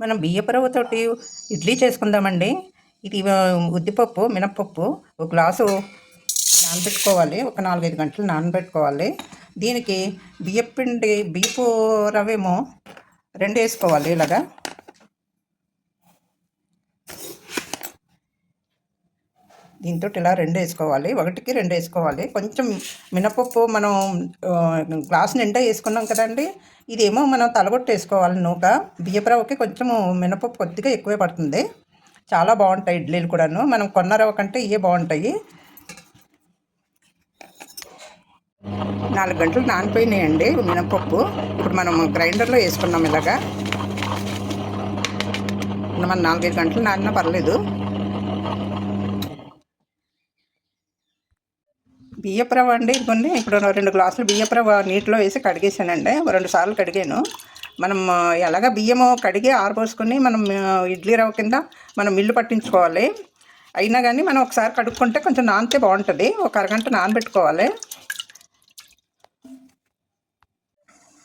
మనం బియ్యపురవతోటి ఇడ్లీ చేసుకుందామండి. ఇది ఉద్దిపప్పు మినప్పప్పు ఒక గ్లాసు నానబెట్టుకోవాలి. ఒక నాలుగైదు గంటలు నానబెట్టుకోవాలి. దీనికి బియ్యపిండి బియ్యపు రవ్వేమో రెండు వేసుకోవాలి ఇలాగా. దీంతో ఇలా రెండు వేసుకోవాలి. ఒకటికి రెండు వేసుకోవాలి. కొంచెం మినపప్పు మనం గ్లాస్ నిండా వేసుకున్నాం కదండి. ఇదేమో మనం తలగొట్టు వేసుకోవాలి నూక. బియ్యపు రవ్వకి కొంచెం మినపప్పు కొద్దిగా ఎక్కువే పడుతుంది. చాలా బాగుంటాయి ఇడ్లీలు కూడాను. మనం కొన్న రవ్వ కంటే ఇవే బాగుంటాయి. నాలుగు గంటలు నానిపోయినాయండి మినపప్పు. ఇప్పుడు మనం గ్రైండర్లో వేసుకున్నాం ఇలాగా. మనం నాలుగైదు గంటలు నానినా పర్లేదు. బియ్యపు రవ్వ అండి కొన్ని ఇప్పుడు రెండు గ్లాసులు బియ్యప్రవ నీటిలో వేసి కడిగేసానండి రెండు సార్లు కడిగాను. మనం ఎలాగ బియ్యము కడిగి ఆరబోసుకొని మనం ఇడ్లీ రవ్వ కింద మనం మిల్లు పట్టించుకోవాలి. అయినా కానీ మనం ఒకసారి కడుక్కుంటే కొంచెం నానితే బాగుంటుంది. ఒక అరగంట నానబెట్టుకోవాలి.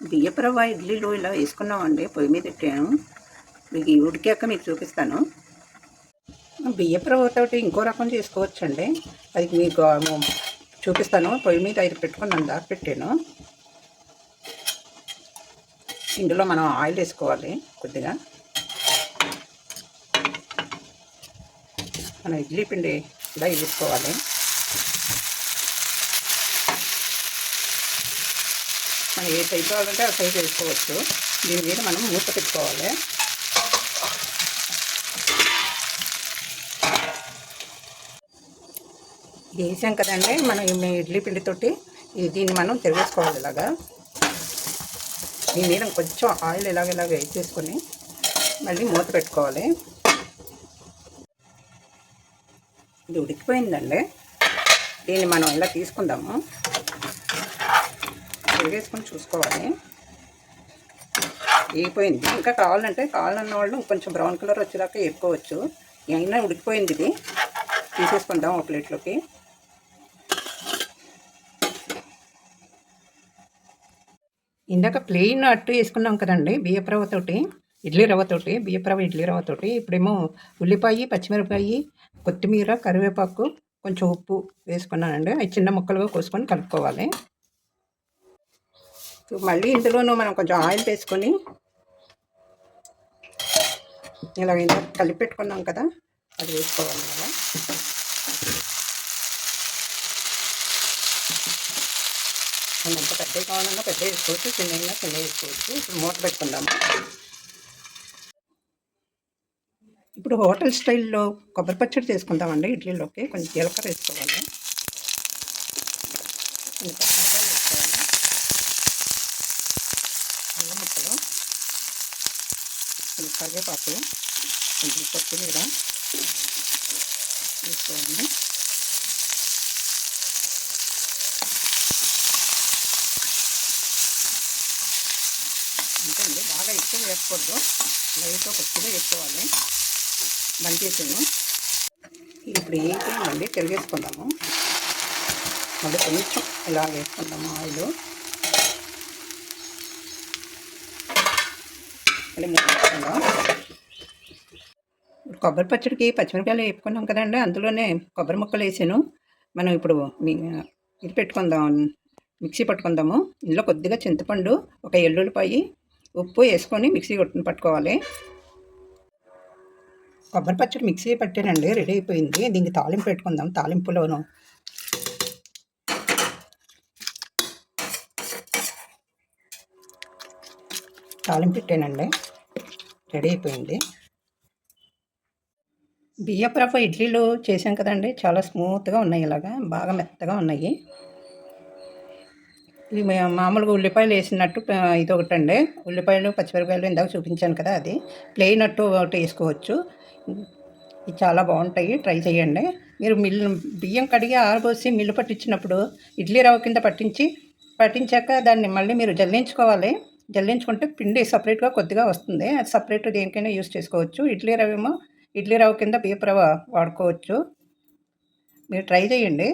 బియ్యపు రవ్వ ఇడ్లీలు ఇలా వేసుకున్నామండి. పొయ్యి మీద పెట్టాను. మీకు ఈ ఉడికాక మీకు చూపిస్తాను. బియ్యపు ఇంకో రకం చేసుకోవచ్చండి. అది మీకు చూపిస్తాను. పొయ్యి మీద ఐదు పెట్టుకున్నాను దాకా పెట్టాను ఇందులో మనం ఆయిల్ వేసుకోవాలి కొద్దిగా. మనం ఇడ్లీ పిండి ఇలా వేసుకోవాలి. మనం ఏ సైజు కావాలంటే ఆ సైజు వేసుకోవచ్చు. దీని మీద మనం మూత పెట్టుకోవాలి. ఇది వేసాం కదండి మనం ఇడ్లీ పిండితోటి. దీన్ని మనం తిరిగేసుకోవాలి ఇలాగా. దీని మీద కొంచెం ఆయిల్ ఇలాగ ఇలాగ వేసేసుకొని మళ్ళీ మూత పెట్టుకోవాలి. ఇది ఉడికిపోయిందండి. దీన్ని మనం ఇలా తీసుకుందాము. తిరిగేసుకొని చూసుకోవాలి. వేగిపోయింది. ఇంకా కావాలంటే కావాలన్న వాళ్ళు కొంచెం బ్రౌన్ కలర్ వచ్చేదాకా వేపుకోవచ్చు. అయినా ఉడికిపోయింది ఇది. తీసేసుకుందాం ఒక ప్లేట్లోకి. ఇందాక ప్లెయిన్ అట్టు వేసుకున్నాం కదండి బియ్యప్రవ్వతోటి ఇడ్లీ రవ్వతోటి బియ్యపు ఇడ్లీ రవ్వతోటి ఇప్పుడేమో ఉల్లిపాయ పచ్చిమిరపాయి కొత్తిమీర కరివేపాకు కొంచెం ఉప్పు వేసుకున్నానండి. అవి చిన్న ముక్కలుగా కోసుకొని కలుపుకోవాలి. మళ్ళీ ఇందులోనూ మనం కొంచెం ఆయిల్ వేసుకొని ఇలా ఇందాక కలిపి పెట్టుకున్నాం కదా అది వేసుకోవాలి కదా మనం ఎంత పెద్దవి కావాలన్నా పెద్ద వేసుకోవచ్చు చిన్న చిన్న వేసుకోవచ్చు. ఇప్పుడు మూత పెట్టుకుందాము. ఇప్పుడు హోటల్ స్టైల్లో కొబ్బరి పచ్చడి చేసుకుందామండి ఇడ్లీలోకి. కొంచెం జీలకర్ర వేసుకోవాలి. కొన్ని పచ్చడికాయలు వేసుకోవాలి. అల్లం ముక్కలు. కొంచెం కరివేపాకు. కొంచెం కొత్తిమీర వేసుకోవాలి అంతే అండి బాగా ఎక్కువ వేసుకోవద్దు లైట్గా కొద్దిగా వేసుకోవాలి. బంద్ చేసాను ఇప్పుడు ఏంటండి తిరిగేసుకుందాము. మళ్ళీ కొంచెం ఇలా వేసుకుందాము ఆయిల్. మళ్ళీ మూసుకుందాం ఇప్పుడు కొబ్బరి పచ్చడికి పచ్చిమిరపకాయలు వేపుకున్నాం కదండి. అందులోనే కొబ్బరి ముక్కలు వేసాను. మనం ఇప్పుడు మీ ఇది పెట్టుకుందాం. మిక్సీ పట్టుకుందాము. ఇందులో కొద్దిగా చింతపండు ఒక ఎల్లుల్లిపాయి ఉప్పు వేసుకొని మిక్సీ కొట్టుని పట్టుకోవాలి. కొబ్బరి పచ్చడి మిక్సీ పట్టానండి రెడీ అయిపోయింది. దీనికి తాలింపు పెట్టుకుందాం తాలింపులోను. తాలింపు పెట్టానండి రెడీ అయిపోయింది. బియ్యపు రవ్వ ఇడ్లీలు చేసాం కదండి చాలా స్మూత్గా ఉన్నాయి ఇలాగా బాగా మెత్తగా ఉన్నాయి. ఇది మామూలుగా ఉల్లిపాయలు వేసినట్టు ఇది ఒకటి అండి ఉల్లిపాయలు పచ్చిమిరపాయలు ఇందాక చూపించాను కదా అది. ప్లెయిన్ అట్టు ఒకటి వేసుకోవచ్చు. ఇది చాలా బాగుంటాయి. ట్రై చేయండి. మీరు మిల్లు బియ్యం కడిగి ఆరబోసి మిల్లు పట్టించినప్పుడు ఇడ్లీ రవ్వ కింద పట్టించి పట్టించాక దాన్ని మళ్ళీ మీరు జల్లించుకోవాలి. జల్లించుకుంటే పిండి సపరేట్గా కొద్దిగా వస్తుంది. అది సపరేట్ దేనికైనా యూస్ చేసుకోవచ్చు. ఇడ్లీ రవ్వ ఏమో ఇడ్లీ రవ్వ కింద బియ్యపు రవ్వ వాడుకోవచ్చు. మీరు ట్రై చేయండి.